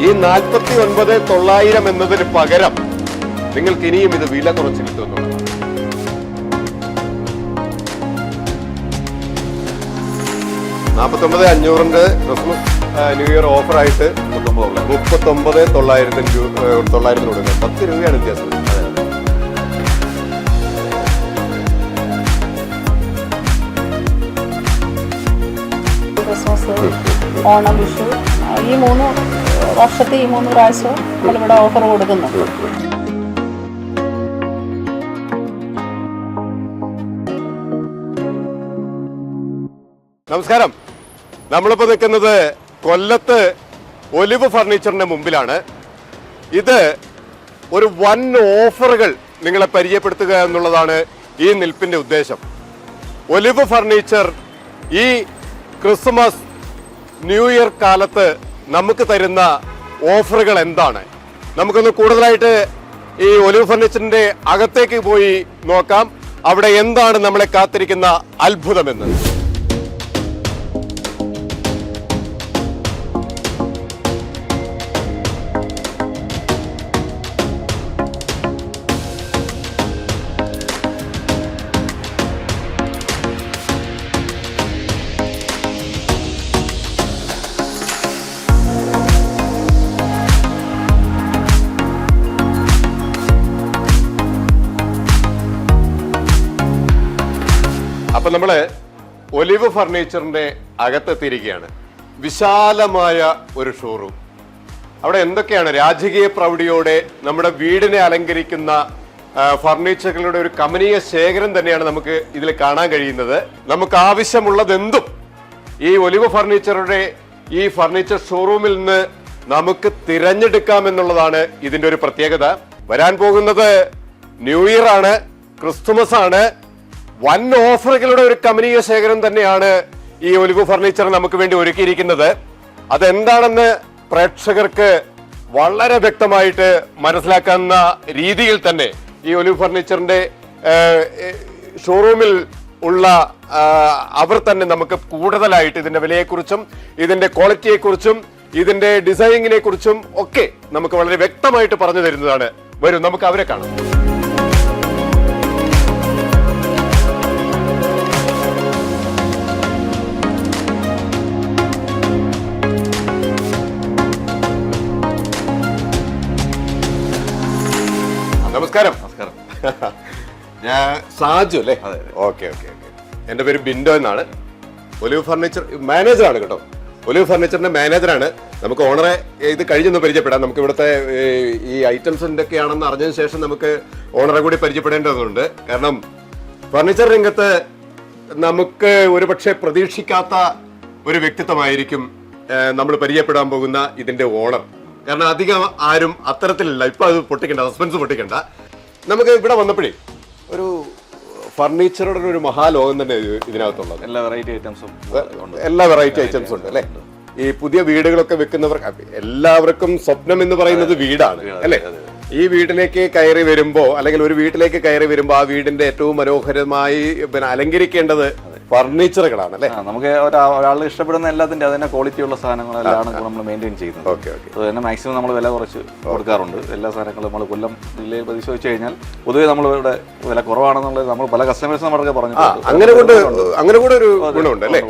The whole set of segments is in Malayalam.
ഈ നാൽപ്പത്തി ഒൻപത് തൊള്ളായിരം എന്നതിന് പകരം നിങ്ങൾക്ക് ഇനിയും ഇത് വില കുറച്ച് കിട്ടുമെന്നുള്ളതാണ് നാൽപ്പത്തി ഒമ്പത് അഞ്ഞൂറിന്റെ ക്രിസ്മസ് ന്യൂ ഇയർ ഓഫറായിട്ട് മുപ്പത്തി ഒമ്പത് തൊള്ളായിരത്തിന് രൂപ തൊള്ളായിരത്തിന് കൊടുക്കുക പത്ത് രൂപയാണ് വ്യത്യാസം. ക്രിസ്മസ് ഓണം വിഷു ഈ മൂന്ന് വർഷത്തെ ഈ മൂന്ന് പ്രാവശ്യവും നമ്മളിവിടെ ഓഫർ കൊടുക്കുന്നു. നമസ്കാരം. നമ്മളിപ്പോ നിൽക്കുന്നത് കൊല്ലത്ത് ഒലിവ് ഫർണിച്ചറിന്റെ മുമ്പിലാണ്. ഇത് ഒരു വൻ ഓഫറുകൾ നിങ്ങളെ പരിചയപ്പെടുത്തുക എന്നുള്ളതാണ് ഈ നിൽപ്പിന്റെ ഉദ്ദേശം. ഒലിവ് ഫർണിച്ചർ ഈ ക്രിസ്മസ് ന്യൂ ഇയർ കാലത്ത് നമുക്ക് തരുന്ന ഓഫറുകൾ എന്താണ്? നമുക്കൊന്ന് കൂടുതലായിട്ട് ഈ ഒലിവ് ഫർണിച്ചറിന്റെ അകത്തേക്ക് പോയി നോക്കാം. അവിടെ എന്താണ് നമ്മളെ കാത്തിരിക്കുന്ന അത്ഭുതമെന്ന്? ഒലിവ് ഫർണിച്ചറിന്റെ അകത്തെത്തിയിരിക്കുകയാണ്. വിശാലമായ ഒരു ഷോറൂം അവിടെ എന്തൊക്കെയാണ് രാജകീയ പ്രൗഢിയോടെ നമ്മുടെ വീടിനെ അലങ്കരിക്കുന്ന ഫർണിച്ചറുകളുടെ ഒരു കമനീയ ശേഖരം തന്നെയാണ് നമുക്ക് ഇതിൽ കാണാൻ കഴിയുന്നത്. നമുക്ക് ആവശ്യമുള്ളതെന്തും ഈ ഒലിവ് ഫർണിച്ചറുടെ ഈ ഫർണിച്ചർ ഷോറൂമിൽ നിന്ന് നമുക്ക് തിരഞ്ഞെടുക്കാം എന്നുള്ളതാണ് ഇതിന്റെ ഒരു പ്രത്യേകത. വരാൻ പോകുന്നത് ന്യൂ ഇയർ ആണ് ക്രിസ്തുമസ് ആണ്. വൻ ഓഫറുകളുടെ ഒരു കമനീയ ശേഖരം തന്നെയാണ് ഈ ഒലിവ് ഫർണിച്ചർ നമുക്ക് വേണ്ടി ഒരുക്കിയിരിക്കുന്നത്. അതെന്താണെന്ന് പ്രേക്ഷകർക്ക് വളരെ വ്യക്തമായിട്ട് മനസ്സിലാക്കുന്ന രീതിയിൽ തന്നെ ഈ ഒലിവ് ഫർണിച്ചറിന്റെ ഷോറൂമിൽ ഉള്ള അവർ തന്നെ നമുക്ക് കൂടുതലായിട്ട് ഇതിന്റെ വിലയെക്കുറിച്ചും ഇതിന്റെ ക്വാളിറ്റിയെക്കുറിച്ചും ഇതിന്റെ ഡിസൈനിങ്ങിനെ കുറിച്ചും ഒക്കെ നമുക്ക് വളരെ വ്യക്തമായിട്ട് പറഞ്ഞു തരുന്നതാണ്. വരും നമുക്ക് അവരെ കാണാം. സാജു അല്ലേ. Okay okay okay. എന്റെ പേര് ബിൻഡോ എന്നാണ്. ഒലിവ് ഫർണിച്ചർ മാനേജറാണ് കേട്ടോ. ഒലിവ് ഫർണിച്ചറിന്റെ മാനേജറാണ്. നമുക്ക് ഓണറെ ഇത് കഴിഞ്ഞൊന്ന് പരിചയപ്പെടാം. നമുക്ക് ഇവിടുത്തെ ഈ ഐറ്റംസ് എന്തൊക്കെയാണെന്ന് അറിഞ്ഞതിന് ശേഷം നമുക്ക് ഓണറെ കൂടി പരിചയപ്പെടേണ്ടതുണ്ട്. കാരണം ഫർണിച്ചർ രംഗത്ത് നമുക്ക് ഒരുപക്ഷെ പ്രതീക്ഷിക്കാത്ത ഒരു വ്യക്തിത്വമായിരിക്കും നമ്മൾ പരിചയപ്പെടാൻ പോകുന്ന ഇതിന്റെ ഓണർ. കാരണം അധികം ആരും അത്തരത്തിലല്ല. ഇപ്പൊ അത് പൊട്ടിക്കണ്ട സസ്പെൻസ് പൊട്ടിക്കണ്ട. നമുക്ക് ഇവിടെ വന്നപ്പോഴേ ഒരു ഫർണിച്ചറുടെ ഒരു മഹാലോകം തന്നെ ഇതിനകത്തുള്ളത്. എല്ലാ വെറൈറ്റി ഐറ്റംസും എല്ലാ വെറൈറ്റി ഐറ്റംസും ഉണ്ട് അല്ലേ? ഈ പുതിയ വീടുകളൊക്കെ വെക്കുന്നവർ എല്ലാവർക്കും സ്വപ്നം എന്ന് പറയുന്നത് വീടാണ് അല്ലെ? ഈ വീട്ടിലേക്ക് കയറി വരുമ്പോ അല്ലെങ്കിൽ ഒരു വീട്ടിലേക്ക് കയറി വരുമ്പോ ആ വീടിന്റെ ഏറ്റവും മനോഹരമായി പിന്നെ അലങ്കരിക്കേണ്ടത് ഫർണിച്ചറുകളാണ് അല്ലെ നമുക്ക് ഒരാ- ഒരാൾ ഇഷ്ടപ്പെടുന്ന എല്ലാത്തിന്റെ അതിന്റെ ക്വാളിറ്റി ഉള്ള സാധനങ്ങളെല്ലാം നമ്മൾ മെയിന്റെയിൻ ചെയ്യുന്നത്. Okay okay. അത് തന്നെ മാക്സിമം നമ്മൾ വില കുറച്ച് കൊടുക്കാറുണ്ട്. എല്ലാ സാധനങ്ങളും നമ്മൾ കൊല്ലം ജില്ലയിൽ പരിശോധിച്ച് കഴിഞ്ഞാൽ പൊതുവേ നമ്മൾ ഇവിടെ വില കുറവാണെന്നുള്ളത് നമ്മൾ പല കസ്റ്റമേഴ്സ് നമ്മളൊക്കെ പറഞ്ഞു അങ്ങനെ കൊണ്ട് അങ്ങനെ കൂടെ ഒരു ഗുണമുണ്ട് അല്ലേ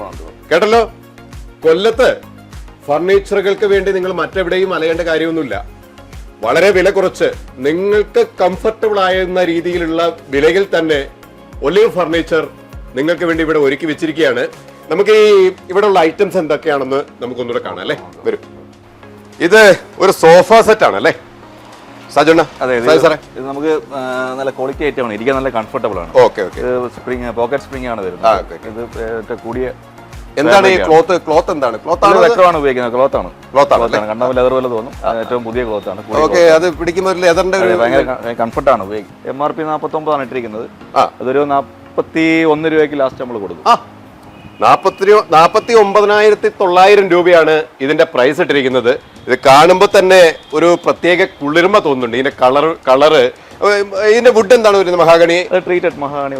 കേട്ടല്ലോ? കൊല്ലത്ത് ഫർണിച്ചറുകൾക്ക് വേണ്ടി നിങ്ങൾ മറ്റെവിടെയും അലയേണ്ട കാര്യമൊന്നുമില്ല. വളരെ വില കുറച്ച്. നിങ്ങൾക്ക് കംഫർട്ടബിൾ ആയിരുന്ന രീതിയിലുള്ള വിലയിൽ തന്നെ ഒലിവ് ഫർണിച്ചർ നിങ്ങൾക്ക് വേണ്ടി ഇവിടെ ഒരുക്കി വെച്ചിരിക്കുകയാണ്. നമുക്ക് ഈ ഇവിടെ ഉള്ള ഐറ്റംസ് എന്തൊക്കെയാണെന്ന് നമുക്കൊന്നുകൂടെ കാണാം അല്ലേ? വരും. ഇത് ഒരു സോഫ സെറ്റ് ആണ് അല്ലേ? സജുണ്ണ അതെ സാറേ. ഇത് നമുക്ക് നല്ല ക്വാളിറ്റി ഐറ്റം ആണ്. ഇരിക്കാൻ നല്ല കംഫർട്ടബിൾ ആണ്. ഓക്കെ ഓക്കെ ഇത് സ്പ്രിങ് പോക്കറ്റ് സ്പ്രിംഗ് ആണ് വരുന്നത്. ഇത് കൂടിയ എന്താണ് ഈ ക്ലോത്ത് ക്ലോത്ത് എന്താണ്? ക്ലോത്ത് ആണ് ആണ് ഉപയോഗിക്കുന്നത്. ക്ലോത്ത് ആണ്. ക്ലോത്ത് ആണ്. കണ്ടാൽ ലെതർ പോലെ തോന്നും. ഏറ്റവും പുതിയ ക്ലോത്ത് ആണ്. ഓക്കെ അത് പിടിക്കുന്ന ഒരു ലെതറിന്റെ ഭയങ്കര ഒരു ആണ്. എം ആർ പി നാൽപ്പത്തി ഒമ്പതാണ് ഇട്ടിരിക്കുന്നത്. അതൊരു നാൽപ്പത്തി ഒന്ന് രൂപയ്ക്ക് ലാസ്റ്റ് നമ്മൾ കൊടുക്കും ആ. നാൽപ്പത്തി നാൽപ്പത്തി ഒമ്പതിനായിരത്തി തൊള്ളായിരം രൂപയാണ് ഇതിന്റെ പ്രൈസ് ഇട്ടിരിക്കുന്നത്. ഇത് കാണുമ്പോൾ തന്നെ ഒരു പ്രത്യേക കുളിർമ തോന്നുന്നുണ്ട്. ഇതിന്റെ കളർ കളറ് ഇതിന്റെ വുഡ് എന്താണ് വരുന്നത് മഹാഗണി? ട്രീറ്റഡ് മഹാഗണി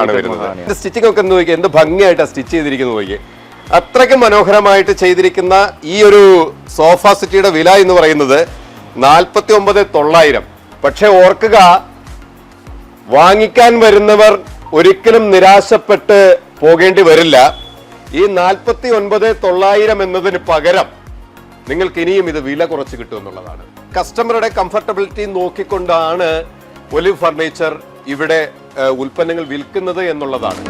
ആണ് വരുന്നത്. ഇത് സ്റ്റിച്ചിങ് ഒക്കെ നോക്കിയാൽ എന്ത് ഭംഗിയായിട്ടാണ് സ്റ്റിച്ച് ചെയ്തിരിക്കുന്നത് നോക്കി അത്രയ്ക്ക് മനോഹരമായിട്ട് ചെയ്തിരിക്കുന്ന ഈ ഒരു സോഫ സിറ്റിയുടെ വില എന്ന് പറയുന്നത് നാൽപ്പത്തി ഒമ്പത് തൊള്ളായിരം പക്ഷെ ഓർക്കുക വാങ്ങിക്കാൻ വരുന്നവർ ഒരിക്കലും നിരാശപ്പെട്ട് പോകേണ്ടി വരില്ല. ഈ നാൽപ്പത്തി ഒൻപത് തൊള്ളായിരം എന്നതിന് പകരം നിങ്ങൾക്ക് ഇനിയും ഇത് വില കുറച്ച് കിട്ടും എന്നുള്ളതാണ്. കസ്റ്റമറുടെ കംഫർട്ടബിലിറ്റി നോക്കിക്കൊണ്ടാണ് ഒലിവ് ഫർണിച്ചർ ഇവിടെ ഉൽപ്പന്നങ്ങൾ വിൽക്കുന്നത് എന്നുള്ളതാണ്.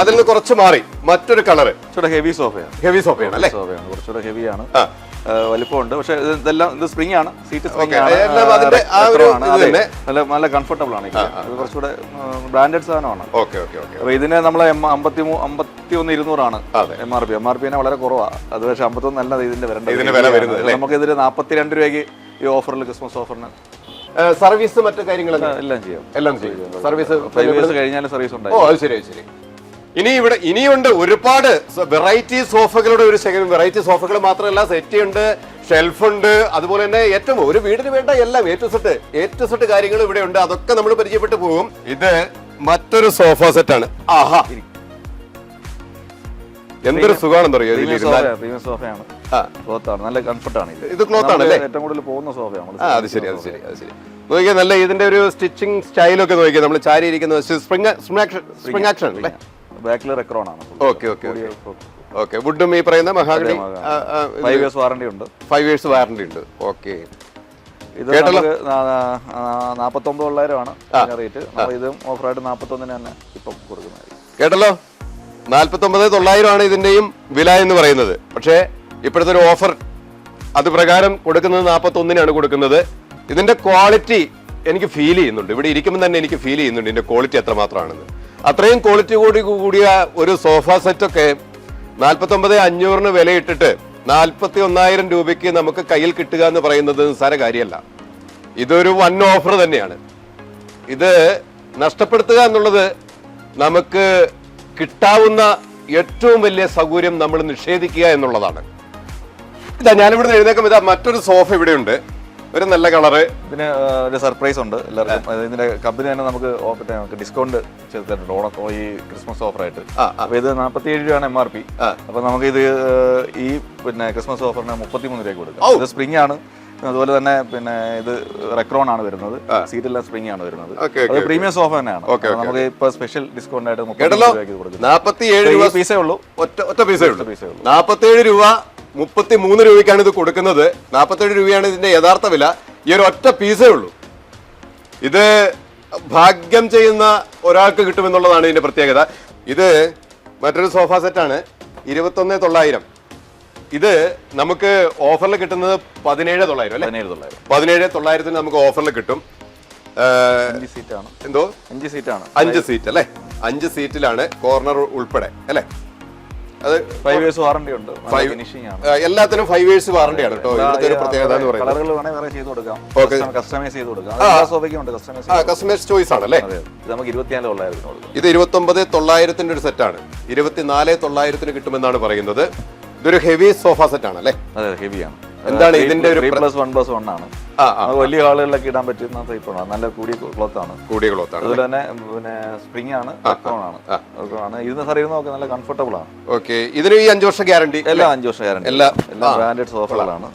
അതിൽ നിന്ന് കുറച്ച് മാറി. മറ്റൊരു കളർ ഹെവി സോഫയാണ് ഹെവി സോഫയാണ് അല്ലേ സോഫയാണ് കുറച്ചുകൂടെ ഹെവിയാണ്. വലിപ്പമുണ്ട്. പക്ഷെ ഇതെല്ലാം ഇത് സ്പ്രിംഗ് ആണ്. സീറ്റ് സ്പ്രിംഗ് ആണ്. നല്ല നല്ല കംഫർട്ടബിൾ ആണ് ഇത് കുറച്ചുകൂടെ ബ്രാൻഡഡ് സാധനമാണ്. അപ്പൊ ഇതിന് നമ്മളെ അമ്പത്തി അമ്പത്തി ഒന്ന് ഇരുന്നൂറാണ്. M R P M R P വളരെ കുറവാണ് അത് പക്ഷെ അമ്പത്തൊന്ന് അല്ല ഇതിന്റെ വരേണ്ടത് ഇതിന്റെ വില വരുന്നത് അല്ലേ? നമുക്ക് ഇതിന് നാൽപ്പത്തിരണ്ട് രൂപയ്ക്ക് ഈ ഓഫറിൽ ക്രിസ്മസ് ഓഫറിന് സർവീസ് മറ്റു കാര്യങ്ങളെല്ലാം എല്ലാം ചെയ്യും. എല്ലാം ചെയ്യും. സർവീസ് ഫൈവ് ഇയേഴ്സ് കഴിഞ്ഞാലും സർവീസ് ഓ ഉണ്ടായി അത് ശരി ശരി. ഇനി ഇവിടെ ഇനിയുണ്ട് ഒരുപാട് വെറൈറ്റി സോഫകളുടെ ഒരു ശേഖരം. വെറൈറ്റി സോഫകൾ മാത്രമല്ല സെറ്റ് ഉണ്ട് ഷെൽഫ് ഉണ്ട് അതുപോലെ തന്നെ ഏറ്റവും ഒരു വീടിന് വേണ്ട എല്ലാം A to set A to set കാര്യങ്ങൾ ഇവിടെ ഉണ്ട്. അതൊക്കെ നമ്മൾ പരിചയപ്പെട്ടു പോകും. ഇത് മറ്റൊരു സോഫ സെറ്റ് ആണ്. ആഹാ. എന്തൊരു സുഖമാണെന്ന് അറിയോ ഇരുന്നാൽ? സോഫയാണ്. ക്ലോത്താണ് നല്ല കംഫർട്ടാണ് ഇത്? ഏറ്റവും കൂടുതൽ പോകുന്ന സോഫയാണ് അത് ശരി അത് ശരി അത് ശരി. നോക്കിയാൽ നല്ല ഇതിന്റെ ഒരു സ്റ്റിച്ചിങ് സ്റ്റൈലൊക്കെ നോക്കിയാൽ നമ്മൾ ചാരി ഇരിക്കുന്നത് സ്പ്രിംഗ് സ്പ്രിങ് ആക്ഷൻ അല്ലേ? ബാക്കിൽ റെക്രോൺ ആണ്. Okay okay okay. വുഡും ഈ പറയുന്ന മഹാഗണി ഫൈവ് ഇയേഴ്സ് വാറണ്ടി ഉണ്ട്. ഫൈവ് ഇയേഴ്സ് വാറണ്ടി ഉണ്ട്. ഓക്കെ. ഇത് നാപ്പത്തൊമ്പത് തൊള്ളായിരമാണ് റേറ്റ് ഇതും ഓഫറായിട്ട് നാപ്പത്തൊന്നിന് തന്നെ ഇപ്പം കൊടുക്കുന്നത്. കേട്ടല്ലോ? നാൽപ്പത്തൊമ്പത് തൊള്ളായിരം ആണ് ഇതിന്റെയും വില എന്ന് പറയുന്നത്. പക്ഷേ ഇപ്പോഴത്തെ ഒരു ഓഫർ അത് പ്രകാരം കൊടുക്കുന്നത് നാൽപ്പത്തൊന്നിനാണ് കൊടുക്കുന്നത്. ഇതിന്റെ ക്വാളിറ്റി എനിക്ക് ഫീൽ ചെയ്യുന്നുണ്ട്. ഇവിടെ ഇരിക്കുമ്പോൾ തന്നെ എനിക്ക് ഫീൽ ചെയ്യുന്നുണ്ട് ഇതിന്റെ ക്വാളിറ്റി എത്രമാത്രമാണെന്ന്. അത്രയും ക്വാളിറ്റി കൂടി കൂടിയ ഒരു സോഫ സെറ്റൊക്കെ നാൽപ്പത്തൊമ്പത് അഞ്ഞൂറിന് വിലയിട്ടിട്ട് നാൽപ്പത്തി ഒന്നായിരം രൂപയ്ക്ക് നമുക്ക് കയ്യിൽ കിട്ടുക എന്ന് പറയുന്നത് നിസ്സാര കാര്യമല്ല. ഇതൊരു വൺ ഓഫർ തന്നെയാണ്. ഇത് നഷ്ടപ്പെടുത്തുക എന്നുള്ളത് നമുക്ക് കിട്ടാവുന്ന ഏറ്റവും വലിയ സൗകര്യം നമ്മൾ നിഷേധിക്കുക എന്നുള്ളതാണ്. ഇതാ ഞാനിവിടെ എഴുന്നേക്കും ഇതാ മറ്റൊരു സോഫ ഇവിടെ ഉണ്ട് ഒരു നല്ല കളറ് ഇതിന് ഒരു സർപ്രൈസ് ഉണ്ട് എല്ലാവർക്കും. ഇതിന്റെ കമ്പനി തന്നെ നമുക്ക് പിന്നെ നമുക്ക് ഡിസ്കൗണ്ട് ചെയ്തിട്ടുണ്ട് ഓണ ഈ ക്രിസ്മസ് ഓഫറായിട്ട് ആ, അപ്പൊ ഇത് നാൽപ്പത്തി ഏഴ് രൂപയാണ് എം ആർ പി അപ്പോൾ അപ്പൊ നമുക്ക് ഇത് ഈ പിന്നെ ക്രിസ്മസ് ഓഫറിന് മുപ്പത്തിമൂന്ന് രൂപയ്ക്ക് ഔ. കൊടുക്കാം ഇത് സ്പ്രിംഗ് ആണ്. അതുപോലെ തന്നെ പിന്നെ ഇത് റെക്രോൺ ആണ് വരുന്നത്. സീറ്റ് എല്ലാം സ്പ്രിംഗ് ആണ് വരുന്നത്. അത് പ്രീമിയം സോഫ തന്നെയാണ്. നമുക്ക് ഇപ്പൊ സ്പെഷ്യൽ ഡിസ്കൗണ്ട് ആയിട്ട് രൂപയ്ക്ക് കൊടുക്കുന്നത് ഏഴ് രൂപ പീസേ ഉള്ളൂ. ഒറ്റ ഒറ്റ പീസേ ഉള്ളൂ. പൈസേ ഉള്ളൂ. നാപ്പത്തേഴ് രൂപ മുപ്പത്തി മൂന്ന് രൂപയ്ക്കാണ് ഇത് കൊടുക്കുന്നത്. നാൽപ്പത്തേഴ് രൂപയാണ് ഇതിന്റെ യഥാർത്ഥ വില. ഈ ഒരു ഒറ്റ പീസേ ഉള്ളൂ. ഇത് ഭാഗ്യം ചെയ്യുന്ന ഒരാൾക്ക് കിട്ടുമെന്നുള്ളതാണ് ഇതിന്റെ പ്രത്യേകത. ഇത് മറ്റൊരു സോഫ സെറ്റാണ് ഇരുപത്തൊന്ന് തൊള്ളായിരം. ഇത് നമുക്ക് ഓഫറിൽ കിട്ടുന്നത് പതിനേഴ് തൊള്ളായിരം അല്ലെ? പതിനേഴ് തൊള്ളായിരം. പതിനേഴ് തൊള്ളായിരത്തിന് നമുക്ക് ഓഫറിൽ കിട്ടും. അഞ്ച് സീറ്റാണ് എന്തോ? അഞ്ച് സീറ്റാണ് അഞ്ച് സീറ്റ് അല്ലേ? അഞ്ച് സീറ്റിലാണ് കോർണർ ഉൾപ്പെടെ അല്ലേ? അത് ഫൈവ് ഇയേഴ്സ് വാറണ്ടി ഉണ്ട്. ഫൈവ് ഫിനിഷിംഗ് ആണ്. എല്ലാത്തിനും ഫൈവ് ഇയേഴ്സ് വാറണ്ടി ആണ് കേട്ടോ. ഇവിടുത്തെ ഒരു പ്രത്യേകത എന്ന് പറയുന്നത്. കളറുകൾ വേണമെങ്കിൽ വേറെ ചെയ്ത് കൊടുക്കാം. ഓക്കെ കസ്റ്റമൈസ് ചെയ്ത് കൊടുക്കാം. ഉണ്ട്. കസ്റ്റമൈസ് ആ കസ്റ്റമൈസ് ചോയ്സ് ആണ് അല്ലേ? ഇത് നമുക്ക് ഇരുപത്തിനാല് തൊള്ളായിരത്തിന് ഇത് ഇരുപത്തൊമ്പത് തൊള്ളായിരത്തിന്റെ ഒരു സെറ്റാണ് ഇരുപത്തിനാല് തൊള്ളായിരത്തിന് കിട്ടുമെന്നാണ് പറയുന്നത്. ഇതൊരു ഹെവി സോഫ സെറ്റ് ആണ് അല്ലേ? അതെ ഹെവിയാണ് എന്താണ് ഇതിന്റെ ഒരു പ്ലസ് വൺ പ്ലസ് വൺ ആണ്. വലിയ ആളുകളിലൊക്കെ ഇടാൻ പറ്റുന്ന ടൈപ്പാണ് നല്ല കൂടിയ ക്ലോത്ത് ആണ്. കൂടിയ ക്ലോത്ത് ആണ് അതുപോലെ തന്നെ പിന്നെ സ്പ്രിംഗ് ആണ് ആണ്. ആണ് ഇരുന്ന സാറിയുന്ന നോക്കി നല്ല കംഫർട്ടബിൾ ആണ്. ഓക്കെ. ഇതിന് ഈ അഞ്ചു വർഷം ഗ്യാരണ്ടി എല്ലാം അഞ്ച് വർഷം ഗ്യാരണ്ടി എല്ലാ- എല്ലാം ബ്രാൻഡഡ് സോഫകളാണ്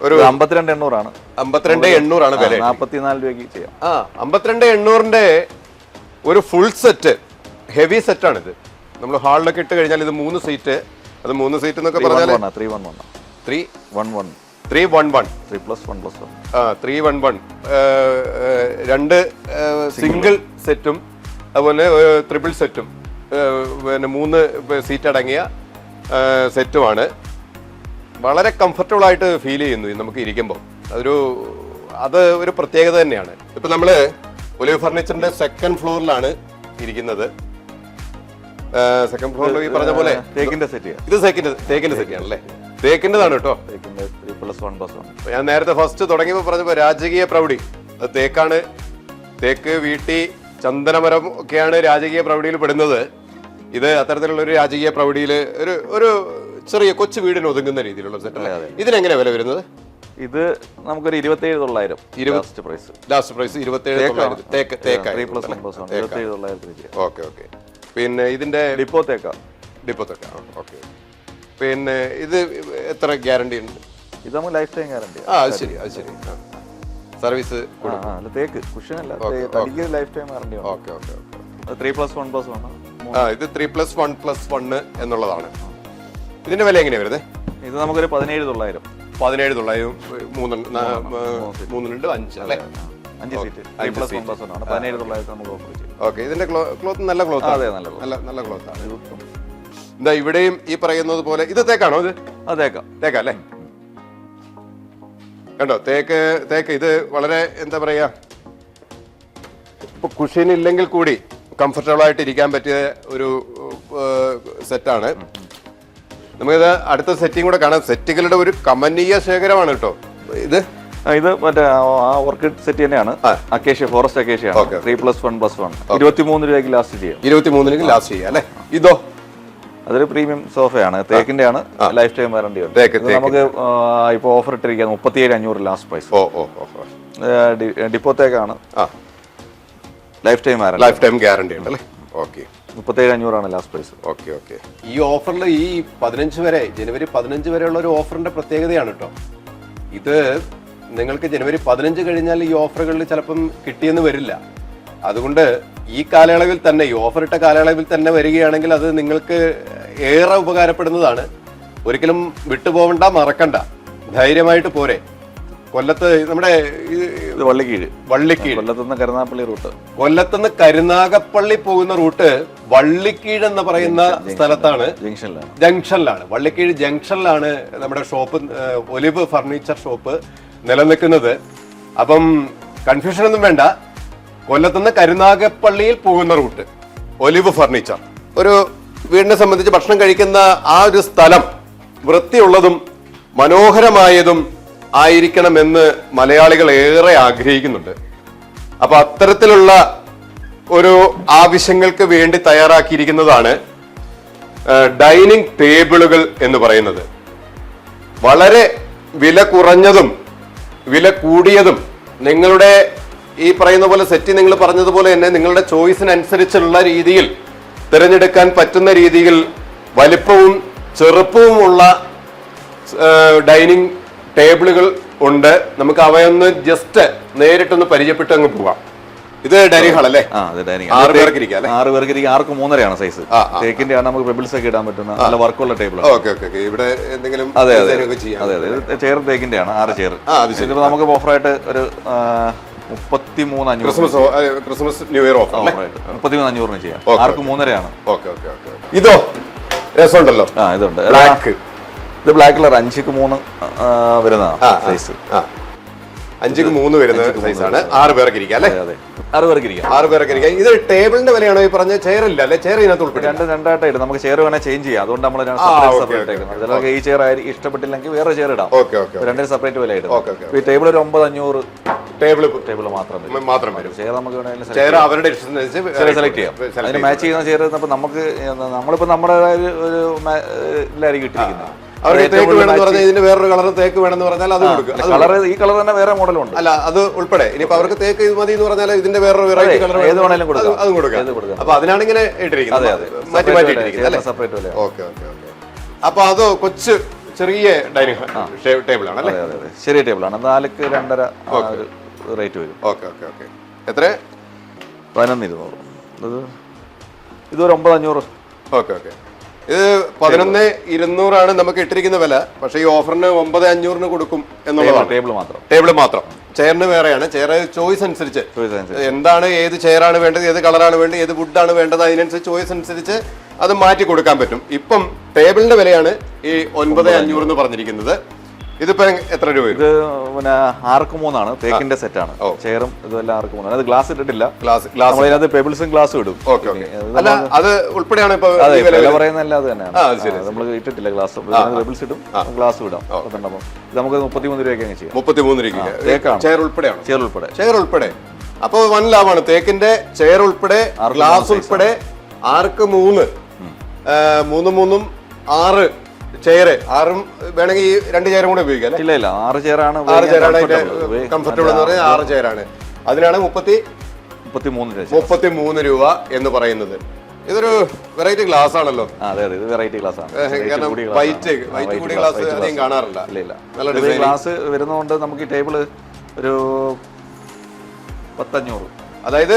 ഒരു അമ്പത്തിരണ്ട് എണ്ണൂറാണ് അമ്പത്തിരണ്ട് എണ്ണൂറാണ് വില നാൽപ്പത്തിനാല് രൂപയ്ക്ക് ചെയ്യാം. ആ അമ്പത്തിരണ്ട് എണ്ണൂറിന്റെ ഒരു ഫുൾ സെറ്റ് ഹെവി സെറ്റാണ് ഇത് നമ്മൾ ഹാളിലൊക്കെ ഇട്ട് കഴിഞ്ഞാൽ ഇത് മൂന്ന് സീറ്റ് അത് മൂന്ന് സീറ്റ് എന്നൊക്കെ പറഞ്ഞാൽ three one one three one one three one one three plus one plus one ആ ത്രീ വൺ വൺ രണ്ട് സിംഗിൾ സെറ്റും അതുപോലെ ട്രിപ്പിൾ സെറ്റും. പിന്നെ മൂന്ന് സീറ്റ് അടങ്ങിയ സെറ്റുമാണ്. വളരെ കംഫർട്ടബിൾ ആയിട്ട് ഫീൽ ചെയ്യുന്നു നമുക്ക് ഇരിക്കുമ്പോൾ. അതൊരു അത് ഒരു പ്രത്യേകത തന്നെയാണ്. ഇപ്പം നമ്മൾ ഒലിവ് ഫർണിച്ചറിന്റെ സെക്കൻഡ് ഫ്ലോറിലാണ് ഇരിക്കുന്നത്. സെക്കൻഡ് ഫ്ലോറിൽ ഈ പറഞ്ഞ പോലെ തേക്കിന്റെ സെറ്റ് ഇത് തേക്കിന്റെ തേക്കിന്റെ സെറ്റ് ആണല്ലേ തേക്കിന്റെതാണ് കേട്ടോ. തേക്കിന്റെ three plus one plus one. ഞാൻ നേരത്തെ ഫസ്റ്റ് തുടങ്ങിയപ്പോൾ പറഞ്ഞപ്പോൾ രാജകീയ പ്രൗഢി. അത് തേക്കാണ്. തേക്ക് വീട്ടി ചന്ദനമരം ഒക്കെയാണ് രാജകീയ പ്രൗഢിയിൽ പെടുന്നത്. ഇത് അത്തരത്തിലുള്ള ഒരു രാജകീയ പ്രൗഢിയിൽ ഒരു ഒരു ചെറിയ കൊച്ചു വീടിന് ഒതുങ്ങുന്ന രീതിയിലുള്ള സെറ്റ് ഇതിനെങ്ങനെ വില വരുന്നത്? ഇത് നമുക്കൊരു ഇരുപത്തേഴ് തൊള്ളായിരം. ലാസ്റ്റ് പ്രൈസ് ലാസ്റ്റ് പ്രൈസ് ഇരുപത്തേഴ് തേക്ക് ത്രീ തേക്കായി പ്ലസ് വൺ പ്ലസ് വൺ ഇരുപത്തേഴ് തൊള്ളായിരത്തിന് ഓക്കെ ഓക്കെ. പിന്നെ ഇതിന്റെ ഡിപ്പോ തേക്ക. ഡിപ്പോ തേക്ക. ഓക്കെ. പിന്നെ ഇത് എത്ര ഗ്യാരണ്ടി ഉണ്ട്? ഇത് നമുക്ക് ലൈഫ് ടൈം ഗ്യാരണ്ടി ആ അത് ശരി അത് ശരി. സർവീസ് അല്ല തേക്ക് കുഷൻ അല്ല തടിക്ക് lifetime guarantee okay okay okay. Three plus one plus one ആ ഇത് three plus one plus one എന്നുള്ളതാണ്. ഇതിന്റെ വില എങ്ങനെയാ വരുന്നത്? ഇത് നമുക്കൊരു പതിനേഴ് തൊള്ളായിരം. പതിനേഴ് തൊള്ളായിരം മൂന്നെണ്ണം മൂന്നെണ്ണുണ്ട് അഞ്ച് അല്ലേ? വൺ വൺ ഓക്കെ ഇതിന്റെ ക്ലോത്ത് നല്ല ക്ലോത്ത്? അതെ നല്ല നല്ല നല്ല ക്ലോത്ത്. ആണ് എന്താ ഇവിടെയും ഈ പറയുന്നത് പോലെ ഇത് തേക്കാണോ ഇത്? തേക്കാം. തേക്കാം അല്ലേ? കണ്ടോ? തേക്ക് തേക്ക് ഇത് വളരെ എന്താ പറയുക ഇപ്പൊ കുഷ്യൻ ഇല്ലെങ്കിൽ കൂടി കംഫർട്ടബിൾ ആയിട്ട് ഇരിക്കാൻ പറ്റിയ ഒരു സെറ്റാണ് നമുക്കിത് അടുത്ത സെറ്റിംഗ് കൂടെ കാണാം. സെറ്റുകളുടെ ഒരു കമനീയ ശേഖരമാണ് കേട്ടോ. ഇത്? ഇത് മറ്റേ ആ- ഓർക്കിഡ് സെറ്റ് തന്നെയാണ്. Acacia forest acacia. Three plus one plus one ഇരുപത്തിമൂന്ന് രൂപയ്ക്ക് ലാസ്റ്റ് ചെയ്യാം. ഇരുപത്തിമൂന്നിലേക്ക് ലാസ്റ്റ് ചെയ്യാം അല്ലേ? ഇതോ? അതൊരു പ്രീമിയം സോഫയാണ് തേക്കിന്റെ ആണ്. ലൈഫ് ടൈം വാറണ്ടി ഉണ്ട് നമുക്ക് ഇപ്പോൾ ഓഫർ ഇട്ടിരിക്കുന്നത് മുപ്പത്തിയേഴ് അഞ്ഞൂറ് ലാസ്റ്റ് പ്രൈസ് ഓ ഓ. ഡിപ്പോ തേക്കാണ്. Lifetime warranty lifetime guarantee ഉണ്ട് അല്ലേ ഓക്കെ. മുപ്പത്തേഴ് അഞ്ഞൂറാണ് ലാസ്റ്റ് പ്രൈസ് ഓക്കെ ഓക്കെ. ഈ ഓഫറിൽ ഈ പതിനഞ്ച് വരെ ജനുവരി പതിനഞ്ച് വരെയുള്ള ഒരു ഓഫറിന്റെ പ്രത്യേകതയാണ് കേട്ടോ ഇത് നിങ്ങൾക്ക് ജനുവരി പതിനഞ്ച് കഴിഞ്ഞാൽ ഈ ഓഫറുകളിൽ ചിലപ്പം കിട്ടിയെന്ന് വരില്ല. അതുകൊണ്ട് ഈ കാലയളവിൽ തന്നെ ഈ ഓഫർ ഇട്ട കാലയളവിൽ തന്നെ വരികയാണെങ്കിൽ അത് നിങ്ങൾക്ക് ഏറെ ഉപകാരപ്പെടുന്നതാണ്. ഒരിക്കലും വിട്ടുപോകണ്ട മറക്കണ്ട. ധൈര്യമായിട്ട് പോരെ. കൊല്ലത്ത് നമ്മുടെ വള്ളിക്കീഴ്. വള്ളിക്കീഴ്. കൊല്ലത്തുനിന്ന് കരുനാഗപ്പള്ളി റൂട്ട്. കൊല്ലത്തുനിന്ന് കരുനാഗപ്പള്ളി പോകുന്ന റൂട്ട് വള്ളിക്കീഴ് എന്ന് പറയുന്ന സ്ഥലത്താണ്. ജംഗ്ഷനിലാണ്. ജംഗ്ഷനിലാണ്. വള്ളിക്കീഴ് ജംഗ്ഷനിലാണ് നമ്മുടെ ഷോപ്പ് ഒലിവ് ഫർണിച്ചർ ഷോപ്പ് നിലനിൽക്കുന്നത്. അപ്പം കൺഫ്യൂഷൻ ഒന്നും വേണ്ട. കൊല്ലത്തുനിന്ന് കരുനാഗപ്പള്ളിയിൽ പോകുന്ന റൂട്ട് ഒലിവ് ഫർണിച്ചർ. ഒരു വീടിനെ സംബന്ധിച്ച് ഭക്ഷണം കഴിക്കുന്ന ആ ഒരു സ്ഥലം വൃത്തിയുള്ളതും മനോഹരമായതും ആയിരിക്കണമെന്ന് മലയാളികൾ ഏറെ ആഗ്രഹിക്കുന്നുണ്ട്. അപ്പൊ അത്തരത്തിലുള്ള ഒരു ആവശ്യങ്ങൾക്ക് വേണ്ടി തയ്യാറാക്കിയിരിക്കുന്നതാണ് ഡൈനിങ് ടേബിളുകൾ എന്ന് പറയുന്നത്. വളരെ വില കുറഞ്ഞതും വില കൂടിയതും നിങ്ങളുടെ ഈ പറയുന്ന പോലെ സെറ്റ് നിങ്ങൾ പറഞ്ഞതുപോലെ തന്നെ നിങ്ങളുടെ ചോയ്സിനനുസരിച്ചുള്ള രീതിയിൽ തിരഞ്ഞെടുക്കാൻ പറ്റുന്ന രീതിയിൽ വലിപ്പവും ചെറുപ്പവുമുള്ള ഡൈനിങ് ടേബിളുകൾ ഉണ്ട്. നമുക്ക് അവയൊന്ന് ജസ്റ്റ് നേരിട്ടൊന്ന് പരിചയപ്പെട്ട് അങ്ങ് പോവാം. ഇത് ഡൈനിങ് ഹാൾ അല്ലേ? ആ അത് ഡൈനിങ് ആറ് പേർക്ക് ഇരിക്കാം ആറ് പേർക്ക് ഇരിക്കും. ആർക്ക് മൂന്നരയാണ് സൈസ്. തേക്കിന്റെ ആണ് നമുക്ക് പെബിൾസ് ഒക്കെ ഇടാൻ പറ്റുന്ന നല്ല വർക്കുള്ള ടേബിൾ ഓക്കെ ഓക്കെ ഓക്കെ. ഇവിടെ എന്തെങ്കിലും അതെ അതെ. ചെയ്യാം. അതെ ചെയർ തേക്കിന്റെ ആണ് ആറ് ചെയർ നമുക്ക് ഓഫറായിട്ട് ഒരു മുപ്പത്തി മൂന്ന് അഞ്ഞൂറ് ക്രിസ്മസ് ന്യൂ ഇയർ ഓഫർ മുപ്പത്തി മൂന്ന് അഞ്ഞൂറിന് ചെയ്യാം. ആർക്ക് മൂന്നരയാണ്? ഇതോ രസമുണ്ടല്ലോ. ആ ഇതുണ്ട്. ബ്ലാക്ക് ഇത് ബ്ലാക്ക് കളർ അഞ്ചിക്ക് മൂന്ന് വരുന്നതാണ് സൈസ് അഞ്ചിക്ക് മൂന്ന് വരുന്ന സൈസാണ് ആറ് പേർക്ക് ഇരിക്കാം അല്ലേ? ആറ് പേർക്ക് ഇരിക്കാം. ആറ് പേർക്ക് ഇരിക്കാം. ഇത് ടേബിളിന്റെ വിലയാണോ ഈ പറഞ്ഞ? ചെയർ ഇല്ല അല്ലെ? ചെയർ ഇതിനകത്ത് ഉൾപ്പെടും രണ്ട് രണ്ടായിട്ടായിട്ട് നമുക്ക് ചെയർ വേണേൽ ചേഞ്ച് ചെയ്യാം. അതുകൊണ്ട് നമ്മൾ ചിലർക്ക് ഈ ചെയർ ആയിരിക്കും ഇഷ്ടപ്പെട്ടില്ലെങ്കിൽ വേറെ ചെയർ ഇടാം. രണ്ടിന് സെപ്പറേറ്റ് വില ഇടും ഈ ടേബിൾ ഒരു ഒമ്പത് അഞ്ഞൂറ് ടേബിൾ ടേബിൾ മാത്രം വരും മാത്രം വരും ചെയർ നമുക്ക് വേണമെങ്കിൽ ചെയർ അവരുടെ ഇഷ്ടത്തിനനുസരിച്ച് സെലക്ട് ചെയ്യാം. Select അതിന് മാച്ച് ചെയ്യുന്ന ചെയർ ഇപ്പൊ നമുക്ക് എന്താ, നമ്മളിപ്പോ നമ്മുടെ ഒരു ഒരു ma- ഇതിലായിരിക്കും ഇട്ടിരിക്കുന്നത്. അവർക്ക് തേക്ക് വേണമെന്ന് പറഞ്ഞാൽ ഇതിന് വേറൊരു കളർ തേക്ക് വേണമെന്ന് പറഞ്ഞാൽ അത് കൊടുക്കും അത് കളർ ഈ കളർ തന്നെ വേറെ മോഡലുണ്ട്. അല്ല അത് ഉൾപ്പെടെ. ഇനിയിപ്പോ അവർക്ക് തേക്ക് ഇത് മതി എന്ന് പറഞ്ഞാൽ ഇതിന്റെ വേറൊരു വെറൈറ്റി കളർ ഏത് വേണേലും കൊടുക്കാം. അതും കൊടുക്കാം. അപ്പൊ അതിനാണ് ഇങ്ങനെ ഇട്ടിരിക്കുന്നത്. അതെ, അതെ. മാറ്റി മാറ്റി ഇട്ടിരിക്കുന്നത് അല്ലേ? സെപ്പറേറ്റ് വില ഓക്കെ ഓക്കെ ഓക്കെ. അപ്പൊ അത് കൊച്ചു ചെറിയ ഡൈനിങ് ടേബിൾ ആണ് അല്ലേ? ടേബിൾ ആണ് നാലക്ക് ചെറിയ രണ്ടര റേറ്റ് വരും. Okay okay okay. എത്ര പതിനൊന്ന് ഇരുന്നൂറ് ഇത് ഇതൊരു ഒമ്പത് അഞ്ഞൂറ്. Okay okay. ഇത് പതിനൊന്ന് ഇരുന്നൂറാണ് നമുക്ക് ഇട്ടിരിക്കുന്ന വില. പക്ഷേ ഈ ഓഫറിന് ഒമ്പത് അഞ്ഞൂറിന് കൊടുക്കും എന്നുള്ളതാണ്. ടേബിൾ മാത്രം. ടേബിൾ മാത്രം. ചെയറിന് വേറെയാണ്. ചെയർ ചോയ്സ് അനുസരിച്ച് ചോയ്സ് അനുസരിച്ച്. എന്താണ് ഏത് ചെയറാണ് വേണ്ടത് ഏത് കളറാണ് വേണ്ടത് ഏത് വുഡാണ് വേണ്ടത് അതിനനുസരിച്ച് ചോയ്സ് അനുസരിച്ച് അത് മാറ്റി കൊടുക്കാൻ പറ്റും. ഇപ്പം ടേബിളിന്റെ വിലയാണ് ഈ ഒൻപത് അഞ്ഞൂറ് എന്ന് പറഞ്ഞിരിക്കുന്നത്. ഇതിപ്പോ എത്ര രൂപ ഇത് പിന്നെ ആർക്ക് മൂന്നാണ് തേക്കിന്റെ സെറ്റാണ്. ആണ് ചെയറും ഇതെല്ലാം ആർക്ക് മൂന്നാണ് അത് ഗ്ലാസ് ഇട്ടിട്ടില്ല. Glass glass. അതിനകത്ത് പെബിൾസും ഗ്ലാസും ഇടും. അല്ല അത് ഉൾപ്പെടെയാണ് ഇപ്പൊ വില വില പറയുന്ന അല്ല അത് തന്നെയാണ് നമ്മൾ ഇട്ടിട്ടില്ല ഗ്ലാസ്. പെബിൾസ് ഇടും ഗ്ലാസ് ഇടാം. പത്തെണ്ണം നമുക്ക് മുപ്പത്തിമൂന്ന് രൂപയ്ക്ക് അങ്ങ് ചെയ്യാം. മുപ്പത്തിമൂന്ന് രൂപ ചെയർ ഉൾപ്പെടെയാണ്? ചെയർ ഉൾപ്പെടെ. ചെയർ ഉൾപ്പെടെ. അപ്പൊ വൻ ലാഭമാണ് തേക്കിന്റെ ചെയർ ഉൾപ്പെടെ ഗ്ലാസ് ഉൾപ്പെടെ ആർക്ക് മൂന്ന്? മൂന്നും മൂന്നും ആറ് ചെയർ ആറും വേണമെങ്കിൽ ഈ രണ്ട് ചെയറും കൂടെ ഉപയോഗിക്കാം ഇല്ല ഇല്ല ആറ് ചെയറാണ് ആറ് ചെയറാണ് കംഫർട്ടബിൾ എന്ന് പറയുന്നത് ആറ് ചെയറാണ് അതിനാണ് മുപ്പത്തി മുപ്പത്തി മൂന്ന് രൂപ മുപ്പത്തി മൂന്ന് രൂപ എന്ന് പറയുന്നത്. ഇതൊരു വെറൈറ്റി ഗ്ലാസ് ആണല്ലോ. അതെ അതെ ഇത് വെറൈറ്റി ഗ്ലാസ് ആണ്. കാരണം അധികം കാണാറില്ല. ഇല്ല ഇല്ല. നല്ല ഇത് designing. ഗ്ലാസ് വരുന്നതുകൊണ്ട് നമുക്ക് ഈ ടേബിൾ ഒരു പത്തഞ്ഞൂറ്. അതായത്